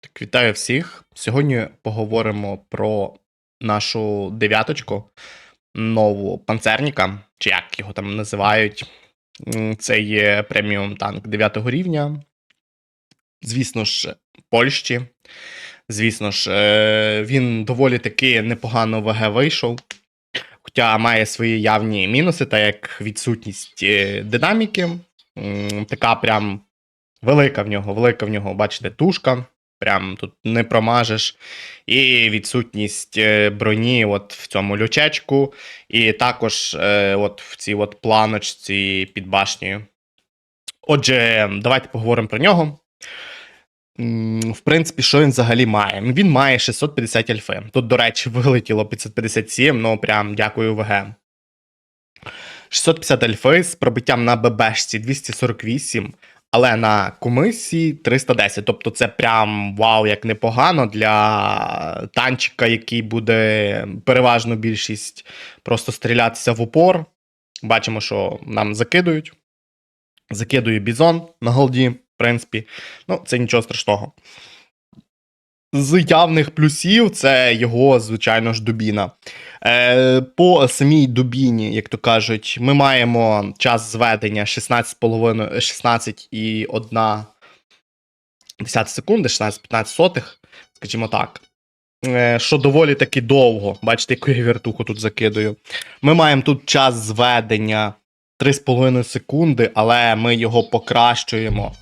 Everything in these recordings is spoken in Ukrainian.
Так, вітаю всіх. Сьогодні поговоримо про нашу дев'яточку, нову панцерніка, чи як його там називають. Це є преміум танк 9 рівня. Звісно ж, Польщі. Звісно ж, е, він доволі таки непогано ВГ вийшов. Хоча має свої явні мінуси, так як відсутність е, динаміки. Така прям велика в нього, велика в нього, бачите, тушка. Прям тут не промажеш. І відсутність е, броні от в цьому лючечку. І також е, от в цій от планочці під башнею. Отже, давайте поговоримо про нього. В принципі, що він взагалі має? Він має 650 альфи. Тут, до речі, вилетіло 557, ну прям дякую ВГ. 650 альфи з пробиттям на ББшці 248, але на комисії 310. Тобто це прям вау, як непогано для танчика, який буде переважно більшість просто стрілятися в упор. Бачимо, що нам закидують. Закидує бізон на голді, в принципі. Ну, це нічого страшного. З явних плюсів це його, звичайно ж, дубіна. Е, по самій дубіні, як то кажуть, ми маємо час зведення 16,5, 16 і 1 10 секунди, 16-15 сотих, скажімо так. Е, що доволі таки довго. Бачите, яку я вертуху тут закидую. Ми маємо тут час зведення 3,5 секунди, але ми його покращуємо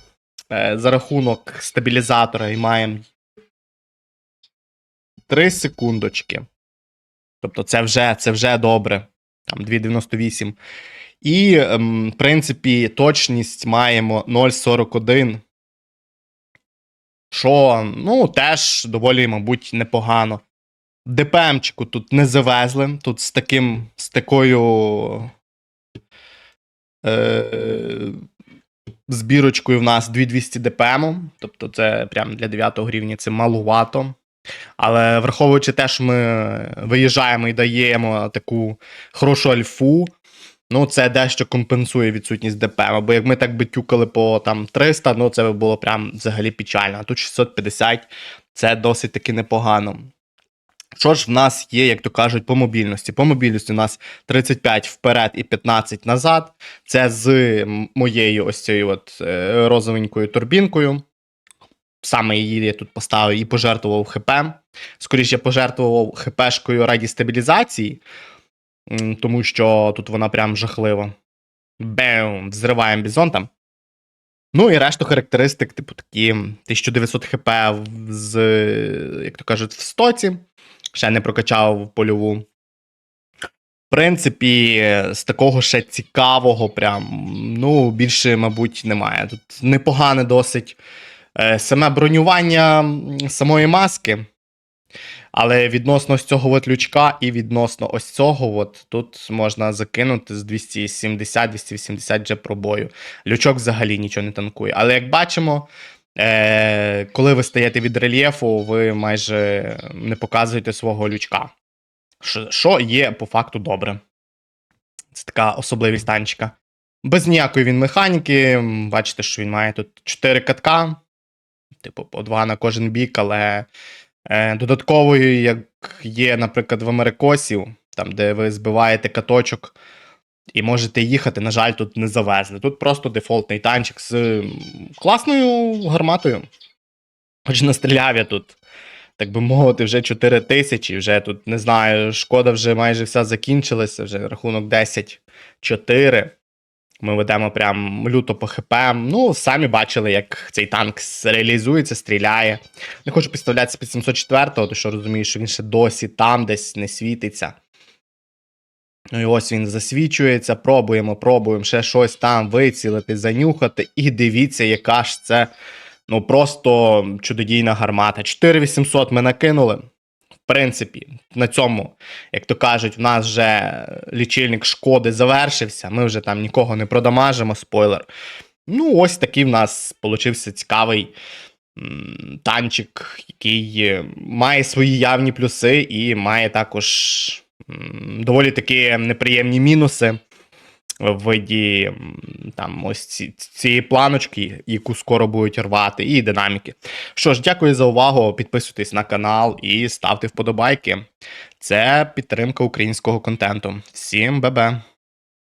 е, за рахунок стабілізатора і маємо 3 секундочки. Тобто це вже, це вже добре. Там 2,98. І, ем, в принципі, точність маємо 0,41. Що, ну, теж доволі, мабуть, непогано. ДПМчику тут не завезли. Тут з таким, з такою. Е, збірочкою в нас 2200 ДПМ. Тобто, це прям для 9 рівня це малувато. Але враховуючи те, що ми виїжджаємо і даємо таку хорошу альфу, ну це дещо компенсує відсутність ДПМ. Бо як ми так би тюкали по там 300, ну це було прям взагалі печально. А тут 650 це досить таки непогано. Що ж в нас є, як то кажуть, по мобільності? По мобільності у нас 35 вперед і 15 назад. Це з моєю ось цією от е, розовенькою турбінкою. Саме її я тут поставив і пожертвував ХП. Скоріше, я пожертвував ХПшкою раді стабілізації, тому що тут вона прям жахлива. Бем! Взриваємо бізонта. Ну і решту характеристик, типу, такі 1900 хп з, як то кажуть, в стоці. Ще не прокачав польову. В принципі, з такого ще цікавого, прям, ну, більше, мабуть, немає. Тут непогане досить саме бронювання самої маски. Але відносно ось цього от лючка і відносно ось цього, от, тут можна закинути з 270-280 вже пробою. Лючок взагалі нічого не танкує. Але як бачимо, е, коли ви стаєте від рельєфу, ви майже не показуєте свого лючка. Що є по факту добре. Це така особливість танчика. Без ніякої він механіки. Бачите, що він має тут 4 катка. Типу, по 2 на кожен бік, але е, додатковою, як є, наприклад, в Америкосів, там, де ви збиваєте каточок і можете їхати, на жаль, тут не завезли. Тут просто дефолтний танчик з класною гарматою. Хоч настріляв я тут, так би мовити, вже 4 тисячі, вже тут не знаю, шкода вже майже вся закінчилася, вже рахунок 10-4. Ми ведемо прям люто по ХП. Ну, самі бачили, як цей танк реалізується, стріляє. Не хочу підставлятися під 704-го, то що розумію, що він ще досі там десь не світиться. Ну і ось він засвічується, пробуємо, пробуємо ще щось там вицілити, занюхати. І дивіться, яка ж це ну просто чудодійна гармата. 4800 ми накинули. Принципі, на цьому, як то кажуть, в нас вже лічильник шкоди завершився. Ми вже там нікого не продамажимо, спойлер. Ну, ось такий в нас получився цікавий танчик, який е, має свої явні плюси і має також доволі такі неприємні мінуси. В виді там ось ці, цієї планочки, яку скоро будуть рвати, і динаміки. Що ж, дякую за увагу. Підписуйтесь на канал і ставте вподобайки. Це підтримка українського контенту. Всім бебе!